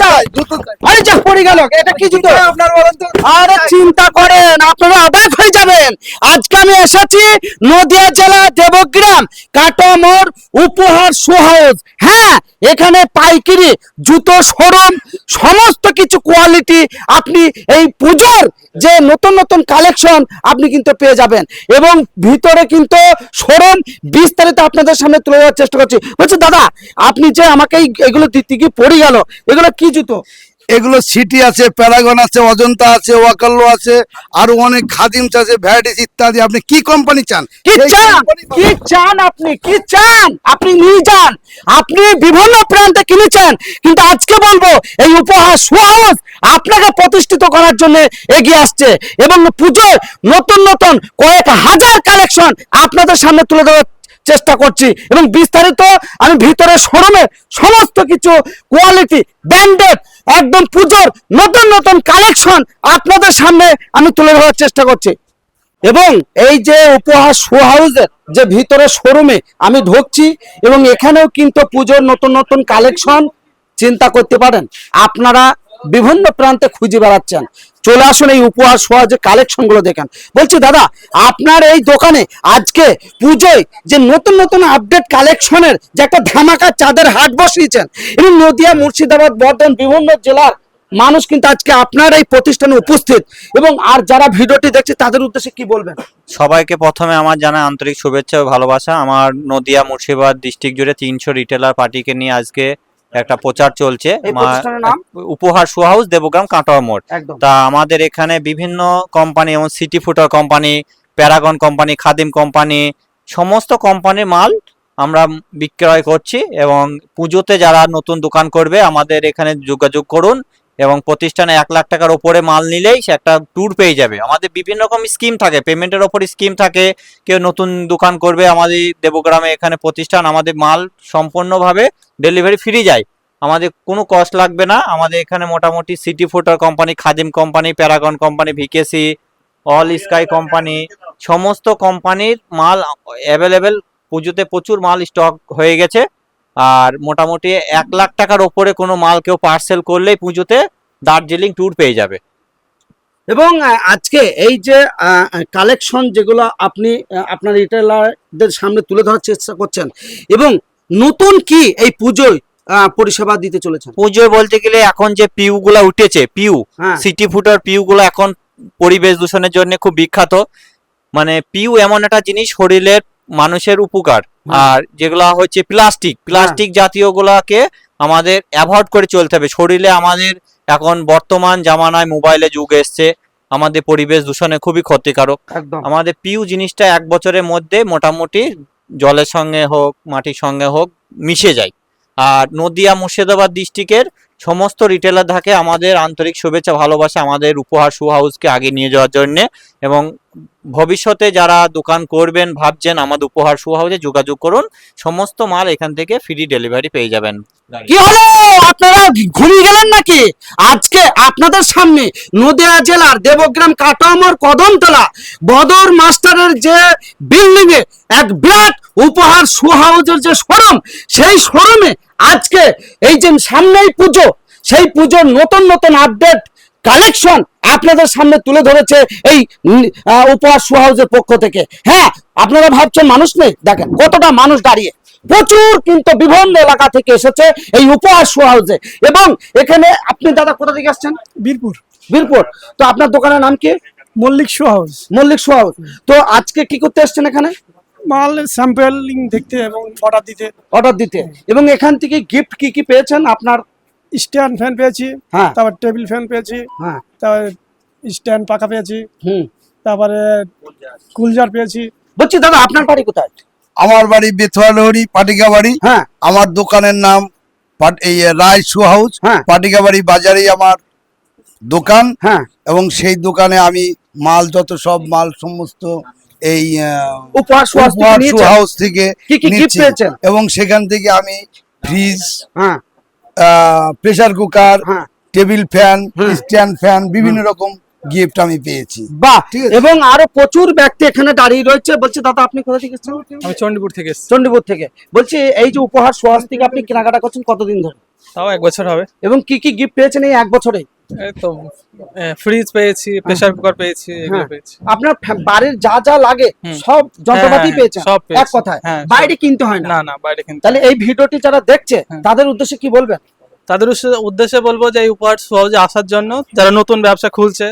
চাই? আরে চিন্তা করেন আপনারা অবাক হয়ে যাবেন। আজকে আমি এসেছি নদিয়া জেলা দেবগ্রাম কাটামোর উপহার হ্যাঁ এখানে পাইকারি জুতো শোরুম সমস্ত কিছু কোয়ালিটি আপনি এই পুজোর যে নতুন নতুন কালেকশন আপনি কিন্তু পেয়ে যাবেন। এবং ভিতরে কিন্তু শোরুম বিস্তারিত আপনাদের সামনে তুলে দেওয়ার চেষ্টা করছি। বলছি, দাদা, আপনি যে আমাকে এগুলো দিতে গিয়ে পড়ে গেল, এগুলো কি জুতো? এগুলো সিটি আছে প্যারাগন আছে অজন্তা আছে ওয়াকাল্লো আছে আরও অনেক খাদিমস আছে ভ্যারাইটিস ইত্যাদি। আপনি কি কোম্পানি চান? কি চান? কি চান আপনি? কি চান? আপনি নিয়ে যান। আপনি বিভিন্ন প্রান্তে কিনেছেন। কিন্তু আজকে বলব এই উপহার সুহাউস আপনাকে প্রতিষ্ঠিত করার জন্য এগিয়ে আসছে। এবং পুজোর নতুন নতুন কয়েক হাজার কালেকশন আপনাদের সামনে তুলে দেওয়ার চেষ্টা করছি। এবং বিস্তারিত আমি ভিতরে শোরুমে সমস্ত কিছু কোয়ালিটি ব্র্যান্ডেড একদম পুজোর নতুন নতুন কালেকশন আপনাদের সামনে আমি তুলে ধরার চেষ্টা করছি। এবং এই যে উপহার শো হাউসের যে ভিতরে শোরুমে আমি ঢুকছি এবং এখানেও কিন্তু পুজোর নতুন নতুন কালেকশন চিন্তা করতে পারেন, আপনারা বিভিন্ন প্রান্তে খুঁজে বেড়াচ্ছেন। চলে আসুন এই উপহার শো যে কালেকশনগুলো দেখেন। বলছি, দাদা, আপনার এই দোকানে আজকে পুজোয় যে নতুন নতুন আপডেট কালেকশনের যে একটা ধামাকা চাঁদের হাট বসিয়েছেন এবং নদিয়া, মুর্শিদাবাদ, বর্ধমান, বিভিন্ন জেলার মানুষ কিন্তু আজকে আপনার এই প্রতিষ্ঠানে উপস্থিত। এবং আর যারা ভিডিওটি দেখছে, তাদের উদ্দেশ্যে কি বলবেন? সবাইকে প্রথমে আমার জানা আন্তরিক শুভেচ্ছা ও ভালোবাসা। আমার নদিয়া, মুর্শিদাবাদ ডিস্ট্রিক্ট জুড়ে তিনশো রিটেলার পার্টিকে নিয়ে আজকে একটা প্রচার চলছে? উপহার শো হাউস দেবগ্রাম কাঁটা মোড়। তা আমাদের এখানে বিভিন্ন কোম্পানি যেমন City footer company Paragon company Khadim company সমস্ত কোম্পানির মাল আমরা বিক্রয় করছি এবং পুজোতে যারা নতুন দোকান করবে আমাদের এখানে যোগাযোগ করুন। এবং প্রতিষ্ঠানে এক লাখ টাকার ওপরে মাল নিলেই সে একটা ট্যুর পেয়ে যাবে। আমাদের বিভিন্ন রকম স্কিম থাকে পেমেন্টের ওপর স্কিম থাকে, কেউ নতুন দোকান করবে, আমাদের দেবগ্রামে এখানে প্রতিষ্ঠান, আমাদের মাল সম্পূর্ণভাবে ডেলিভারি ফ্রি যায়। আমাদের কোনো কস্ট লাগবে না, আমাদের এখানে মোটামুটি City footer company Khadim company Paragon company VKC all sky company সমস্ত কোম্পানির মাল অ্যাভেলেবেল পুজোতে প্রচুর মাল স্টক হয়ে গেছে। আর মোটামুটি এক লাখ টাকার ওপরে কোনো মাল কেউ পার্সেল করলেই পুজোতে দার্জিলিং ট্যুর পেয়ে যাবে। এবং আজকে এই যে কালেকশন যেগুলো আপনি আপনার রিটেলারদের সামনে তুলে ধরার চেষ্টা করছেন এবং নতুন কি এই পুজোয় পরিষেবা দিতে চলেছেন? পুজোয় বলতে গেলে এখন যে পিউ গুলা উঠেছে পিউ হ্যাঁ। সিটি ফুটার পিউ গুলো এখন পরিবেশ দূষণের জন্য খুব বিখ্যাত। মানে পিউ এমন একটা জিনিস শরীরের মানুষের উপকার। আর যেগুলা হচ্ছে প্লাস্টিক প্লাস্টিক জাতীয় গুলাকে আমাদের অ্যাভয়েড করে চলতে হবে। শরীরে আমাদের এখন বর্তমান জামানায় মোবাইলে যুগ এসছে। আমাদের পরিবেশ দূষণে খুবই ক্ষতিকারক। আমাদের পিউ জিনিসটা এক বছরের মধ্যে মোটামুটি জলের সঙ্গে হোক মাটির সঙ্গে হোক মিশে যায়। আর নদিয়া মুর্শিদাবাদ ডিস্ট্রিক্টের সমস্ত রিটেলার থাকে আমাদের আন্তরিক শুভেচ্ছা ভালোবাসা আমাদের উপহার শু হাউসকে আগে নিয়ে যাওয়ার জন্য এবং ভবিষ্যতে যারা দোকান করবেন ভাবছেন আমাদের উপহার শু হাউসে যোগাযোগ করুন সমস্ত মাল এখান থেকে ফ্রি ডেলিভারি পেয়ে যাবেন। কি হলো? আপনারা ঘুমিয়ে গেলেন নাকি? আজকে আপনাদের সামনে নদিয়া জেলার দেবগ্রাম কাটামর কদমতলা বদর মাস্টারের যে বিল্ডিং এ এক বিরাট উপহার শু হাউজের যে শোরুম সেই শোরুমে আজকে এই যে সামনেই পুজো সেই পুজোর নতুন নতুন আপডেট কালেকশন আপনাদের সামনে তুলে ধরেছে এই উপহার শু হাউসের পক্ষ থেকে। হ্যাঁ আপনারা ভাবছেন মানুষ নেই? দেখেন কতটা মানুষ দাঁড়িয়ে। প্রচুর কিন্তু বিভিন্ন এলাকা থেকে এসেছে এই উপহার শো হাউসে এবং এখানে আপনি দাদা কোথা থেকে আসছেন? বীরপুর। বীরপুর। তো আপনার দোকানের নাম কি? Mallick shoe house Mallick shoe house তো আজকে কি করতে এসেছেন এখানে? মাল স্যাম্পলিং দেখতে এবং অর্ডার দিতে। অর্ডার দিতে। এবং এখান থেকে গিফট কি কি পেয়েছেন আপনার? স্ট্যান্ড ফ্যান পেয়েছি হ্যাঁ। তারপর টেবিল ফ্যান পেয়েছি হ্যাঁ। তারপর স্ট্যান্ড পাখা পেয়েছি হুম। তারপরে কুলজার পেয়েছি। বলছি দাদা আপনার বাড়ি কোথায়? আমার বাড়ি বেথুয়ালহরি পাটিকা বাড়ি হ্যাঁ। আমার দোকানের নাম এই রায় শু হাউস। হ্যাঁ। পাটিকা বাড়ি বাজারেই আমার দোকান। হ্যাঁ। এবং সেই দোকানে আমি মাল যত সব মাল সমস্ত এই উপহার হাউস থেকে এবং সেখান থেকে আমি ফ্রিজ হ্যাঁ। প্রেসার কুকার হ্যাঁ। টেবিল ফ্যান স্ট্যান্ড ফ্যান বিভিন্ন রকম গিফট আমি পেয়েছি। বাহ! ঠিক এবং আরও প্রচুর ব্যক্তি এখানে দাঁড়িয়ে রয়েছে। বলছে দাদা আপনি কোথা থেকে এসেছেন? আমি চণ্ডীপুর থেকে এসেছি। চণ্ডীপুর থেকে। বলছি এই যে উপহার সোহাস থেকে আপনি কেনাকাটা করছেন কতদিন ধরে? তাও এক বছর হবে। এবং কি কি গিফট পেয়েছেন এই এক বছরে? এই তো ফ্রিজ পেয়েছি প্রেসার কুকার পেয়েছি এগুলো হ্যাঁ। পেয়েছি। আপনার বাড়ির যা যা লাগে সব যন্ত্রপাতি হ্যাঁ, পেয়েছেন সব এক কথায়। হ্যাঁ, বাইরে কিনতে হয় না। না না বাইরে কিন্তু তাহলে এই ভিডিওটি যারা দেখছে হ্যাঁ। তাদের উদ্দেশ্যে কি বলবেন? তাদের উদ্দেশ্যে- উদ্দেশ্যে বলব যে এই উপহার সহজে আসার জন্য যারা নতুন ব্যবসা খুলছে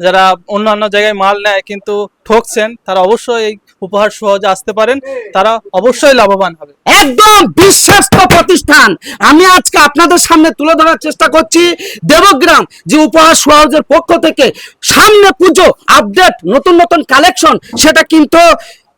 যারা অন্যান্য জায়গায় মাল নেয় কিন্তু ঠকছেন তারা অবশ্যই এই উপহার সহজে আসতে পারেন, তারা অবশ্যই লাভবান হবে। একদম বিশ্বস্ত প্রতিষ্ঠান। আমি আজকে আপনাদের সামনে তুলে ধরার চেষ্টা করছি দেবগ্রাম, যে উপহার সহজের পক্ষ থেকে সামনে পুজো আপডেট নতুন নতুন কালেকশন সেটা কিন্তু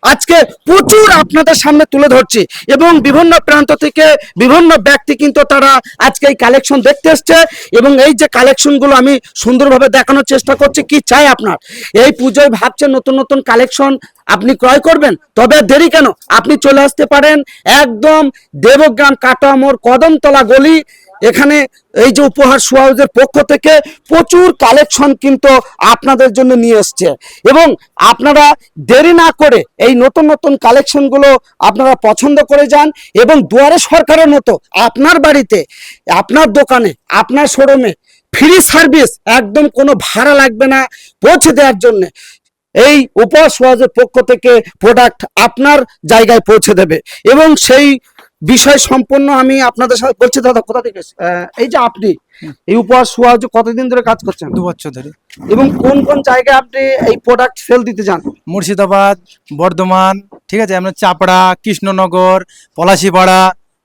আজকে প্রচুর আপনাদের সামনে তুলে ধরছি এবং বিভিন্ন প্রান্ত থেকে বিভিন্ন ব্যক্তি কিন্তু তারা আজকে এই কালেকশন দেখতে এসছে এবং এই যে কালেকশনগুলো আমি সুন্দরভাবে দেখানোর চেষ্টা করছি, কি চাই আপনার? এই পুজোয় ভাবছেন নতুন নতুন কালেকশন আপনি ক্রয় করবেন? তবে দেরি কেন? আপনি চলে আসতে পারেন একদম দেবগ্রাম কাটামোর কদমতলা গলি এখানে এই যে উপহার সুহাউজের পক্ষ থেকে প্রচুর কালেকশন কিন্তু আপনাদের জন্য নিয়ে এসছে। এবং আপনারা দেরি না করে এই নতুন নতুন কালেকশনগুলো আপনারা পছন্দ করে যান এবং দুয়ারে সরকারের মতো আপনার বাড়িতে, আপনার দোকানে, আপনার শোরুমে ফ্রি সার্ভিস একদম কোনো ভাড়া লাগবে না পৌঁছে দেওয়ার জন্য এই উপহার সমাজের পক্ষ থেকে প্রোডাক্ট আপনার জায়গায় পৌঁছে দেবে। এবং সেই বিষয় সম্পন্ন আমি আপনাদের সাথে বলছি দাদা কোথা থেকে এই যে আপনি এই উপহার সমাজ কতদিন ধরে কাজ করছেন? দু বছর ধরে। এবং কোন কোন জায়গায় আপনি এই প্রোডাক্ট সেল দিতে যান? মুর্শিদাবাদ বর্ধমান ঠিক আছে? আমরা চাপড়া কৃষ্ণনগর পলাশিপাড়া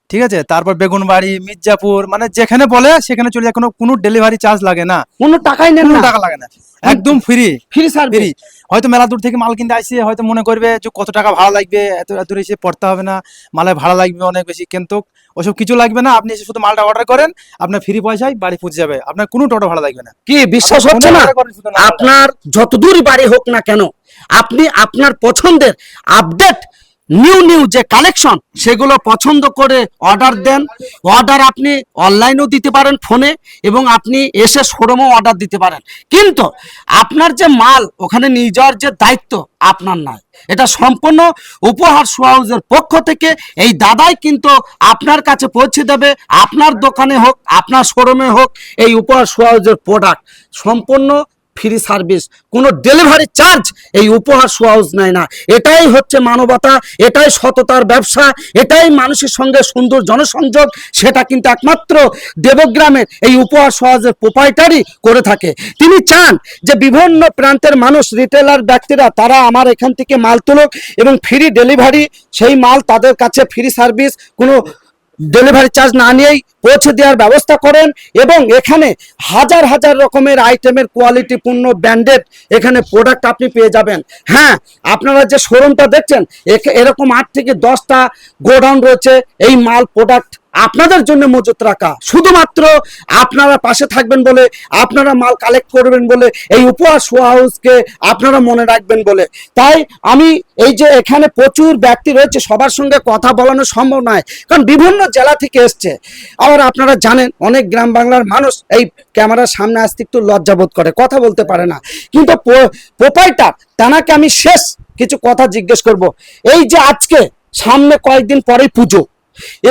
ঠিক আছে? তারপর বেগুনবাড়ি মির্জাপুর মানে যেখানে বলে সেখানে চলে যায়। কোনো কোনো ডেলিভারি চার্জ লাগে না। কোনো টাকাই নেন কোনো টাকা লাগে না। একদম ফ্রি ফ্রি সার্ভিস ফ্রি হয়তো মেলা দূর থেকে মাল কিনতে আসছে হয়তো মনে করবে যে কত টাকা ভাড়া লাগবে এত এত এসে পড়তে হবে না মালে ভাড়া লাগবে অনেক বেশি। কিন্তু ওসব কিছু লাগবে না আপনি এসে শুধু মালটা অর্ডার করেন আপনার ফ্রি পয়সায় বাড়ি পৌঁছে যাবে আপনার কোনো টোটো ভাড়া লাগবে না। কি বিশ্বাস হচ্ছে না। আপনার যতদূর বাড়ি হোক না কেন আপনি আপনার পছন্দের আপডেট নিউ নিউ যে কালেকশন সেগুলো পছন্দ করে অর্ডার দেন। অর্ডার আপনি অনলাইনেও দিতে পারেন ফোনে এবং আপনি এসে শোরুমেও অর্ডার দিতে পারেন। কিন্তু আপনার যে মাল, ওখানে নিয়ে যাওয়ার যে দায়িত্ব আপনার নয় এটা সম্পূর্ণ উপহার হাউসের পক্ষ থেকে এই দাদাই কিন্তু আপনার কাছে পৌঁছে দেবে। আপনার দোকানে হোক, আপনার শোরুমে হোক, এই উপহার হাউসের প্রোডাক্ট সম্পূর্ণ ফ্রি সার্ভিস, কোনো ডেলিভারি চার্জ এই উপহার হাউস নেয় না। এটাই হচ্ছে মানবতা, এটাই সততার ব্যবসা, এটাই মানুষের সঙ্গে সুন্দর জনসংযোগ, সেটা কিন্তু একমাত্র দেবগ্রামের এই উপহার হাউসের প্রোপাইটারই করে থাকে। তিনি চান যে বিভিন্ন প্রান্তের মানুষ রিটেলার ব্যক্তিরা, তারা আমার এখান থেকে মাল তুলুক এবং ফ্রি ডেলিভারি সেই মাল তাদের কাছে ফ্রি সার্ভিস কোনো ডেলিভারি চার্জ না নিয়েই পৌঁছে দেওয়ার ব্যবস্থা করেন এবং এখানে হাজার হাজার রকমের আইটেমের কোয়ালিটিপূর্ণ ব্র্যান্ডেড এখানে প্রোডাক্ট আপনি পেয়ে যাবেন। হ্যাঁ আপনারা যে শোরুমটা দেখছেন এরকম আট থেকে দশটা গোডাউন রয়েছে, এই মাল প্রোডাক্ট আপনাদের জন্য মজুত রাখা। শুধুমাত্র আপনারা পাশে থাকবেন বলে, আপনারা মাল কালেক্ট করবেন বলে, এই উপহার শো হাউসকে আপনারা মনে রাখবেন বলে। তাই আমি এই যে এখানে প্রচুর ব্যক্তি রয়েছে, সবার সঙ্গে কথা বলানো সম্ভব নয়, কারণ বিভিন্ন জেলা থেকে এসছে। আবার আপনারা জানেন, অনেক গ্রাম বাংলার মানুষ এই ক্যামেরার সামনে আসতে একটু লজ্জাবোধ করে, কথা বলতে পারে না। কিন্তু প্রোপাইটার তানাকে আমি শেষ কিছু কথা জিজ্ঞেস করব। এই যে আজকে, সামনে কয়েকদিন পরেই পুজো।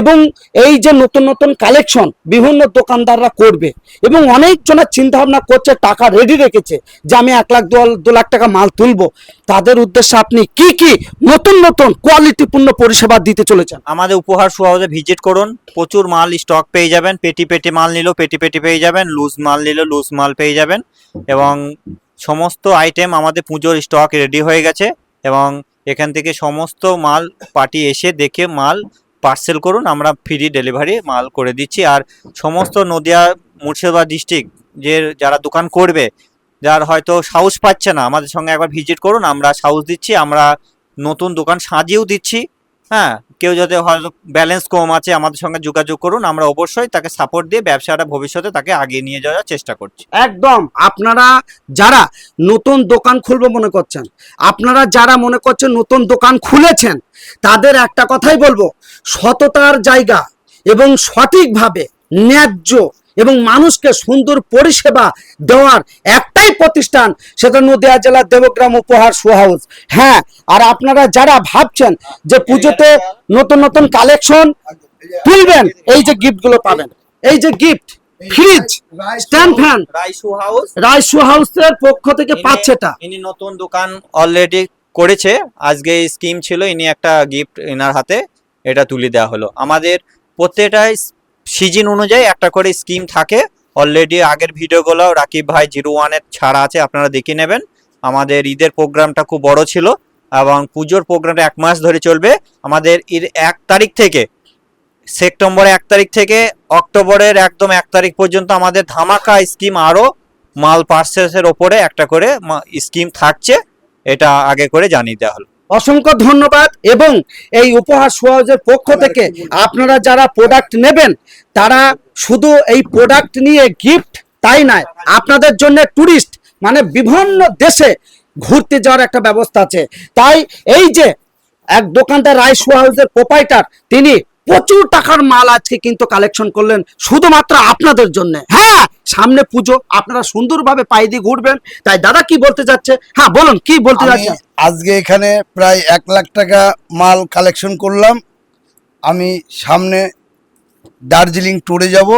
এবং এই যে নতুন নতুন কালেকশন বিভিন্ন দোকানদাররা করবে এবং অনেকজনের চিন্তা ভাবনা করছে, টাকা রেডি রেখেছে যে আমি এক লাখ, দু লাখ টাকা মাল তুলবো। তাদের উদ্দেশ্যে আপনি কি কি নতুন নতুন কোয়ালিটিপূর্ণ পরিষেবা দিতে চলেছেন? আমাদের উপহার শো ভিজিট করুন। প্রচুর মাল স্টক পেয়ে যাবেন। পেটি পেটি মাল নিলেও পেটি পেটি পেয়ে যাবেন। লুজ মাল নিলেও লুজ মাল পেয়ে যাবেন। এবং সমস্ত আইটেম আমাদের পুজোর স্টক রেডি হয়ে গেছে এবং এখান থেকে সমস্ত মাল পার্টি এসে দেখে মাল পার্সেল করুন, আমরা ফ্রি ডেলিভারি মাল করে দিচ্ছি। আর সমস্ত নদিয়া মুর্শিদাবাদ ডিস্ট্রিক্ট যে যারা দোকান করবে, যার হয়তো সাহস পাচ্ছে না, আমাদের সঙ্গে একবার ভিজিট করুন, আমরা সাহস দিচ্ছি, আমরা নতুন দোকান সাজিয়েও দিচ্ছি। হ্যাঁ কেউ যদি হয়তো ব্যালেন্স কম আছে, আমাদের সঙ্গে যোগাযোগ করুন, আমরা অবশ্যই তাকে সাপোর্ট দিয়ে ব্যবসাটা ভবিষ্যতে তাকে আগিয়ে নিয়ে যাওয়ার চেষ্টা করছি। একদম। আপনারা যারা নতুন দোকান খুলবো মনে করছেন, আপনারা যারা মনে করছেন নতুন দোকান খুলেছেন, তাদের একটা কথাই বলব, সততার জায়গা এবং সঠিকভাবে ন্যায্য এবং মানুষকে সুন্দর পরিষেবা দেওয়ার একটাই প্রতিষ্ঠান সেটা নদিয়া জেলার দেবগ্রাম উপহার হাউস। হ্যাঁ আর আপনারা যারা ভাবছেন যে পুজোতে নতুন নতুন কালেকশন তুলবেন এই যে গিফটগুলো পাবেন। এই যে গিফট ফ্রিজ স্ট্যান্ড ফ্যান। রাইসু হাউস। শু হাউসের পক্ষ থেকে পাচ্ছে এটা। ইনি নতুন দোকান অলরেডি করেছে। আজকে স্কিম ছিল ইনি একটা গিফট এনার হাতে এটা তুলে দেওয়া হলো। আমাদের প্রত্যেকটাই সিজন অনুযায়ী একটা করে স্কিম থাকে। অলরেডি আগের ভিডিওগুলো রাকিব ভাই জিরো ওয়ানের ছাড়া আছে, আপনারা দেখে নেবেন। আমাদের ঈদের প্রোগ্রামটা খুব বড় ছিল এবং পুজোর প্রোগ্রামটা এক মাস ধরে চলবে। আমাদের ঈদ এক তারিখ থেকে, সেপ্টেম্বরের এক তারিখ থেকে অক্টোবরের একদম এক তারিখ পর্যন্ত আমাদের ধামাকা স্কিম আরও মাল পার্সেসের ওপরে একটা করে স্কিম থাকছে। এটা আগে করে জানিয়ে দেওয়া হলো। অসংখ্য ধন্যবাদ এবং এই উপহার সুহাউজের পক্ষ থেকে আপনারা যারা প্রোডাক্ট নেবেন, তারা শুধু এই প্রোডাক্ট নিয়ে গিফট তাই নয়, আপনাদের জন্য টুরিস্ট মানে বিভিন্ন দেশে ঘুরতে যাওয়ার একটা ব্যবস্থা আছে। তাই এই যে এক দোকানদার রায় সুহাউজের প্রোপাইটার তিনি প্রচুর টাকার মাল আজকে কিন্তু কালেকশন করলেন শুধুমাত্র আপনাদের জন্য। হ্যাঁ সামনে পুজো আপনারা সুন্দরভাবে পায়ে দিয়ে ঘুরবেন। তাই দাদা কি বলতে যাচ্ছে হ্যাঁ বলুন কি বলতে আমি যাচ্ছেন আজকে এখানে প্রায় এক লাখ টাকা মাল কালেকশন করলাম। আমি সামনে দার্জিলিং ট্যুরে যাব।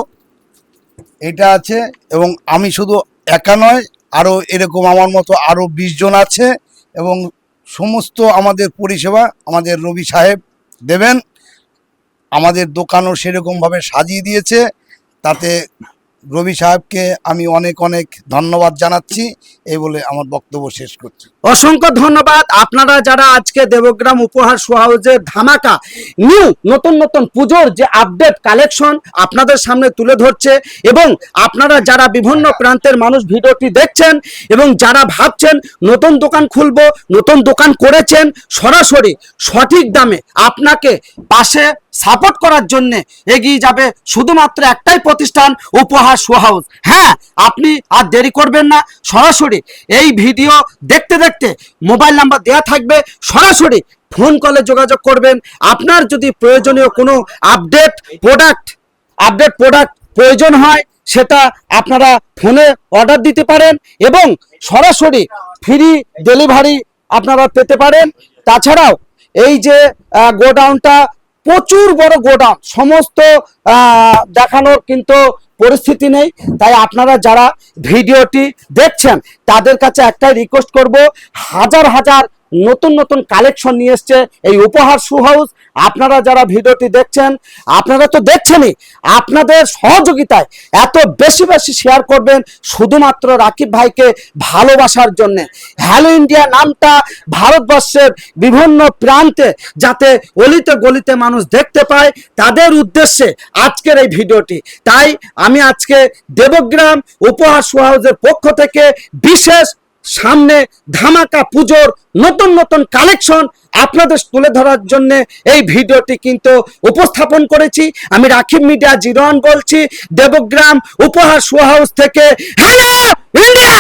এটা আছে এবং আমি শুধু একা নয় আরও এরকম আমার মতো আরও বিশ জন আছে এবং সমস্ত আমাদের পরিষেবা আমাদের রবি সাহেব দেবেন। আমাদের দোকানও সেরকমভাবে সাজিয়ে দিয়েছে তাতে রবি সাহেবকে আমি অনেক অনেক ধন্যবাদ জানাচ্ছি। এই বলে আমার বক্তব্য শেষ করছি। অসংখ্য ধন্যবাদ। আপনারা যারা আজকে দেবগ্রাম উপহার শো ধামাকা নিউ নতুন নতুন পুজোর যে আপডেট কালেকশন আপনাদের সামনে তুলে ধরছে এবং আপনারা যারা বিভিন্ন প্রান্তের মানুষ ভিডিওটি দেখছেন এবং যারা ভাবছেন নতুন দোকান খুলবো, নতুন দোকান করেছেন, সরাসরি সঠিক দামে আপনাকে পাশে সাপোর্ট করার জন্যে এগিয়ে যাবে শুধুমাত্র একটাই প্রতিষ্ঠান, উপহার শো হাউস হ্যাঁ আপনি আর দেরি করবেন না, সরাসরি এই ভিডিও দেখতে দেখতে মোবাইল নাম্বার দেওয়া থাকবে, সরাসরি ফোন কলে যোগাযোগ করবেন। আপনার যদি প্রয়োজনীয় কোনো আপডেট প্রোডাক্ট আপডেট প্রোডাক্ট প্রয়োজন হয়, সেটা আপনারা ফোনে অর্ডার দিতে পারেন এবং সরাসরি ফ্রি ডেলিভারি আপনারা পেতে পারেন। তাছাড়াও এই যে গোডাউনটা প্রচুর বড় গোডাউন। সমস্ত দেখানোর কিন্তু পরিস্থিতি নেই। তাই আপনারা যারা ভিডিওটি দেখছেন, তাদের কাছে একটাই রিকোয়েস্ট করব, হাজার হাজার নতুন নতুন কালেকশন নিয়ে এসছে, এই উপহার শু হাউস আপনারা যারা ভিডিওটি দেখছেন, আপনারা তো দেখছেনই, আপনাদের সহযোগিতায় এত বেশি বেশি শেয়ার করবেন শুধুমাত্র রাকিব ভাইকে ভালোবাসার জন্য। হ্যালো ইন্ডিয়া নামটা ভারতবর্ষের বিভিন্ন প্রান্তে যাতে অলিতে গলিতে মানুষ দেখতে পায়, তাদের উদ্দেশ্যে আজকের এই ভিডিওটি। তাই আমি আজকে দেবগ্রাম উপহার শু হাউসের পক্ষ থেকে বিশেষ সামনে ধামাকা পুজোর নতুন নতুন কালেকশন আপনাদের তুলে ধরার জন্য এই ভিডিওটি কিন্তু উপস্থাপন করেছি। আমি রাখিব মিডিয়া জিরন বলছি, দেবগ্রাম উপহার সোহাউস থেকে হ্যালো ইন্ডিয়া